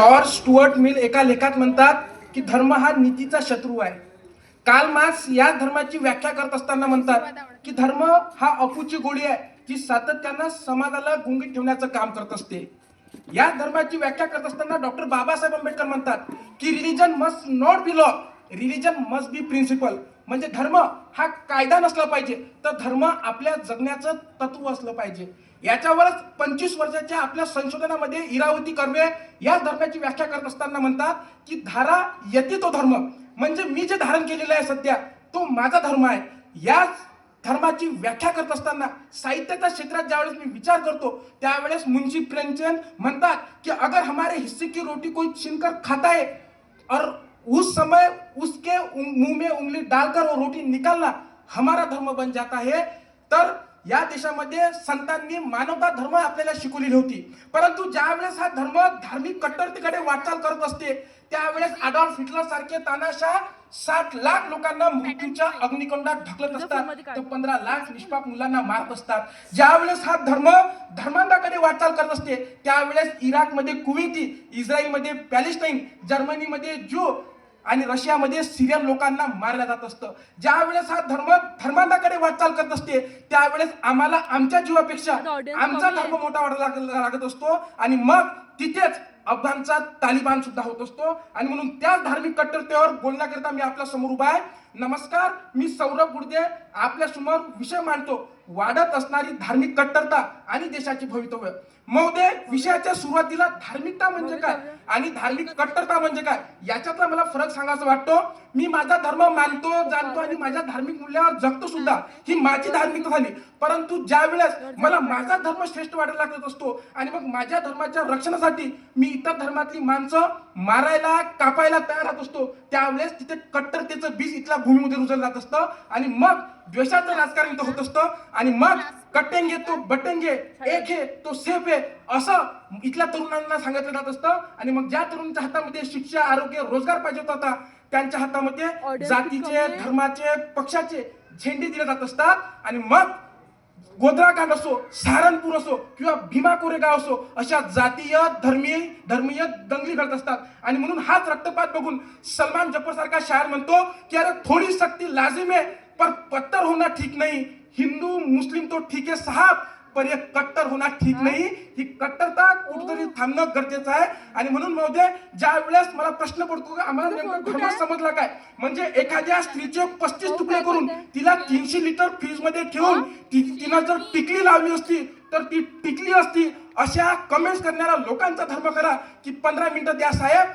George Stuart Mill एका लेखात म्हणतात की धर्म हा नीतीचा शत्रू आहे. काल मार्क्स या धर्माची व्याख्या करत असताना म्हणतात की धर्म हा अफूची गोळी आहे जी सातत्यानं समाजाला गुंगीत ठेवण्याचं काम करत असते. या धर्माची व्याख्या करत असताना डॉक्टर बाबासाहेब आंबेडकर म्हणतात की religion must not be law religion must be principle. म्हणजे धर्म हा कायदा नसला पाहिजे तर धर्म आपल्या जगण्याचं तत्व असलं पाहिजे. याच्यावरच पंचवीस वर्षाच्या आपल्या संशोधनामध्ये इरावती कर्वे या धर्माची व्याख्या करत असताना म्हणतात की धारा येते तो धर्म. म्हणजे मी जे धारण केलेलं आहे सध्या तो माझा धर्म आहे. याच धर्माची व्याख्या करत असताना साहित्याच्या क्षेत्रात ज्यावेळेस मी विचार करतो त्यावेळेस मुंशी प्रेमचंद म्हणतात की अगर हमारे हिस्से की रोटी कोई छिनकर खाता है और उस समय उसके मुंह में उंगली डालकर वो रोटी निकालना हमारा धर्म बन जाता है। तर या देशामध्ये संतांनी मानवता धर्म आपल्याला शिकवलेली होती. परंतु ज्यावेळेस हा धर्म धार्मिक कट्टरतेकडे वाटचाल करत असते त्यावेळेस अडॉल्फ हिटलर सारखे तानाशाह साठ लाख लोकांना मृत्यूच्या अग्निकुंडात ढकलत असतात. तर पंधरा लाख निष्पाप मुलांना मारत असतात. ज्यावेळेस हा धर्म धर्मांताकडे वाटचाल करत असते त्यावेळेस इराकमध्ये कुवेती इस्रायलमध्ये पॅलेस्टाईन जर्मनीमध्ये ज्यू आणि रशियामध्ये सिरियन लोकांना मारलं जात असतं. ज्या वेळेस हा धर्म धर्मांताकडे वाटचाल करत असते त्यावेळेस आम्हाला आमच्या जीवापेक्षा आमचा धर्म मोठा वाढ लागत असतो. आणि मग तिथेच अफगाणचा तालिबान सुद्धा होत असतो. आणि म्हणून त्याच धार्मिक कट्टरतेवर बोलण्याकरिता मी आपल्यासमोर उभा आहे. नमस्कार मी सौरभ गुडदे आपल्यासमोर विषय मांडतो. वाढत असणारी धार्मिक कट्टरता आणि देशाचे भवितव्य. महोदय विषयाच्या सुरुवातीला धार्मिकता म्हणजे काय? आणि धार्मिक कट्टरता म्हणजे काय? याच्यातला मला फरक सांगायचा वाटतो. मी माझा धर्म मानतो जाणतो आणि माझ्या धार्मिक मूल्यावर जगतो सुद्धा. ही माझी धार्मिकता झाली. परंतु ज्या वेळेस मला माझा धर्म श्रेष्ठ वाटायला लागत असतो आणि मग माझ्या धर्माच्या रक्षणासाठी मी इतर धर्मातली माणसं मारायला कापायला तयार राहत असतो त्यावेळेस तिथे कट्टरतेचं बीज इथल्या भूमीमध्ये रुजलं जात असतं आणि मग द्वेषाचं राजकारण इथं होत असतं आणि मग कटेंगे तो बटेंगे एक है तो सेफ आहे असं इथल्या तरुणांना सांगितलं जात असतं आणि मग ज्या तरुणांच्या हातामध्ये शिक्षा आरोग्य रोजगार पाहिजे होता त्यांच्या हातामध्ये जातीचे. धर्माचे पक्षाचे झेंडे दिले जात असतात आणि मग गोद्राकांड असो सहारनपूर असो किंवा भीमा कोरेगाव असो अशा जातीय धर्मीय धर्मीय दंगली घडत असतात. आणि म्हणून हाच रक्तपात बघून सलमान जफर सारखा शायर म्हणतो की अरे थोडी सक्ती लाजिम आहे पर पत्थर होना ठीक नाही. हिंदू मुस्लिम तो ठीक आहे साहब. पण हे कट्टर होणार ठीक नाही. ही कट्टरता कुठेतरी थांबणं गरजेचं आहे. आणि म्हणून महोदय ज्या वेळेस मला प्रश्न पडतो की आम्हाला नेमकं धर्म समजला काय? म्हणजे एखाद्या स्त्रीचे पस्तीस तुकडे करून तिला तीनशे लिटर फ्रीजमध्ये ठेवून तिनं जर टिकली लावली असती तर ती टिकली असती. अशा कमेंट्स करणाऱ्या लोकांचा धर्म करा की पंधरा मिनिटं द्या साहेब.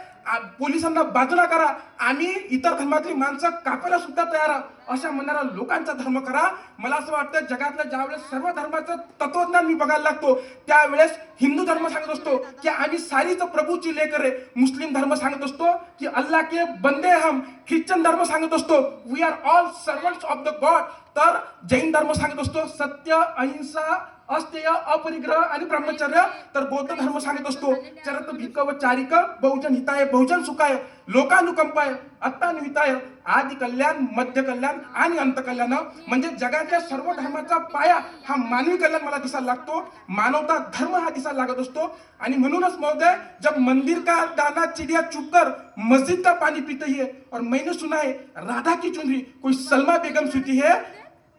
पोलिसांना बाजूला करा. आम्ही इतर धर्मातली माणसं कापायला सुद्धा तयार आहोत. अशा म्हणणाऱ्या लोकांचा धर्म करा. मला असं वाटतं जगातल्या ज्यावेळेस सर्व धर्माचं तत्वज्ञान मी बघायला लागतो त्यावेळेस हिंदू धर्म सांगत असतो की आम्ही सारीच प्रभूची लेकर आहे मुस्लिम धर्म सांगत असतो की अल्लाह के बंदे हम ख्रिश्चन धर्म सांगत असतो. We are all servants of the God तर जैन धर्म सांगत असतो सत्य अहिंसा अस्तेय अपरिग्रह आणि ब्रह्मचर्य. तर बौद्ध धर्म सांगत असतो चरत भिक्क व चारिक बहुजन हिताय बहुजन सुखाय लोकानुकंपाय अत्तानुहिताय आदि कल्याण मध्य कल्याण आणि अंत कल्याण. म्हणजे जगाच्या सर्व धर्माचा पाया हा मानवी कल्याण मला दिसायला लागतो. मानवता धर्म हा दिसायला लागत असतो. आणि म्हणूनच महोदय जब मंदिर का दाना चिड़िया चुप कर मस्जिद का पानी पीते है और मैंने सुना है राधा की चुनरी कोई सलमा बेगम सुती है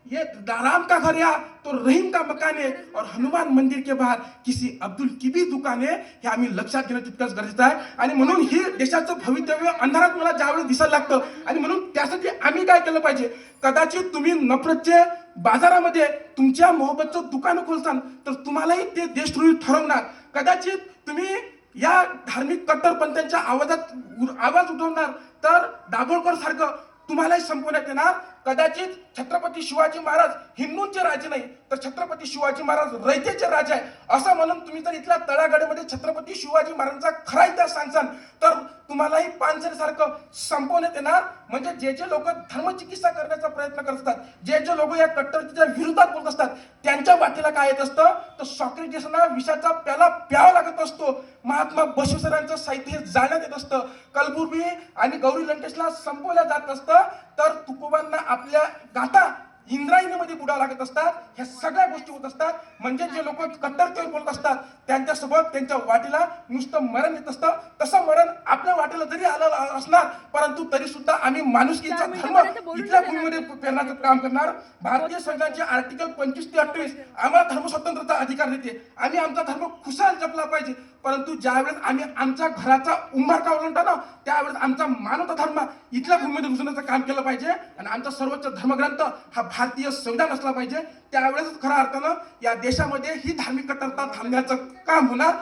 ये राम का घर या तो रहीम का मकान है और हनुमान मंदिर के बाहर किसी अब्दुल की भी दुकान आहे हे आम्ही लक्षात घेणं तितकंच गरजेचं आहे. आणि म्हणून हे देशाचं भवितव्य अंधारात मला ज्यावेळेस दिसायला लागतं आणि म्हणून त्यासाठी आम्ही काय केलं पाहिजे? कदाचित तुम्ही नफरतचे बाजारामध्ये तुमच्या मोहब्बतचं दुकान खोलसान तर तुम्हालाही ते देशद्रोही ठरवणार. कदाचित तुम्ही या धार्मिक कट्टरपंथांच्या आवाजात आवाज उठवणार तर दाभोळकर सारखं तुम्हालाही संपवण्यात येणार कदाचित छत्रपती शिवाजी महाराज हिंदूंचे राजे नाही तर छत्रपती शिवाजी महाराज रयतेचे राजे आहे. असं म्हणून तुम्ही जर इथल्या तळागाडीमध्ये छत्रपती शिवाजी महाराजांचा खरा इतिहास सांगसान तर तुम्हालाही पानसरेसारखं संपवण्यात येणार. म्हणजे जे जे लोक धर्मचिकित्सा करण्याचा प्रयत्न करत असतात जे जे लोक या कट्टरतेच्या विरोधात बोलत असतात त्यांच्या वाटेला काय येत असतं? तर सॉक्रेटिसना विषाचा प्याला प्यावा लागत असतो. महात्मा बसवेश्वरांचं साहित्य हे जाळण्यात येत असतं. कलबुर्गी आणि गौरी लंकेशला संपवलं जात असतं. तर तुकोबांना आपल्या गाता इंद्रायणीमध्ये बुडा लागत असतात ह्या सगळ्या गोष्टी होत असतात. म्हणजे जे लोक कट्टरतेवर बोलत असतात त्यांच्यासोबत त्यांच्या वाटेला नुसतं मरण येत असतं. तसं मरण आपल्या वाटेला जरी आलं असणार परंतु तरी सुद्धा आम्ही माणुसकीचा धर्म इथल्या. भूमीमध्ये पेरण्याचं काम करणार. भारतीय संघाचे आर्टिकल पंचवीस ते अठ्ठावीस आम्हाला धर्मस्वतंत्रता अधिकार देते. आम्ही आमचा धर्म खुशाल जपला पाहिजे. परंतु ज्यावेळेस आम्ही आमच्या घराचा उंबरठा ओलांडतो ना त्यावेळेस आमचा मानवता धर्म इथल्या भूमीमध्ये घुसण्याचं काम केलं पाहिजे. आणि आमचा सर्वोच्च धर्मग्रंथ हा भारतीय संविधान असला पाहिजे त्यावेळेस खऱ्या अर्थानं या देशामध्ये ही धार्मिक कट्टरता थांबण्याचं काम होणार.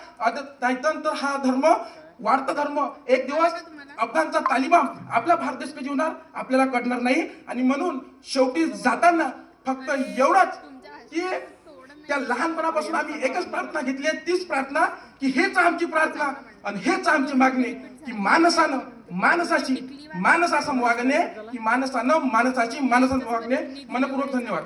नाहीतर तर हा धर्म वाढता धर्म एक दिवस अफगाणचा तालिबान आपला भारत देश कधी होणार? आपल्याला कळणार नाही. आणि म्हणून शेवटी जाताना फक्त एवढंच की त्या लहानपणापासून आम्ही एकच प्रार्थना घेतली आहे तीच प्रार्थना की हेच आमची प्रार्थना आणि हेच आमची मागणी की माणसानं माणसाची माणसाचं वागणे की माणसानं माणसाची माणसानं वागणे. मनपूर्वक धन्यवाद.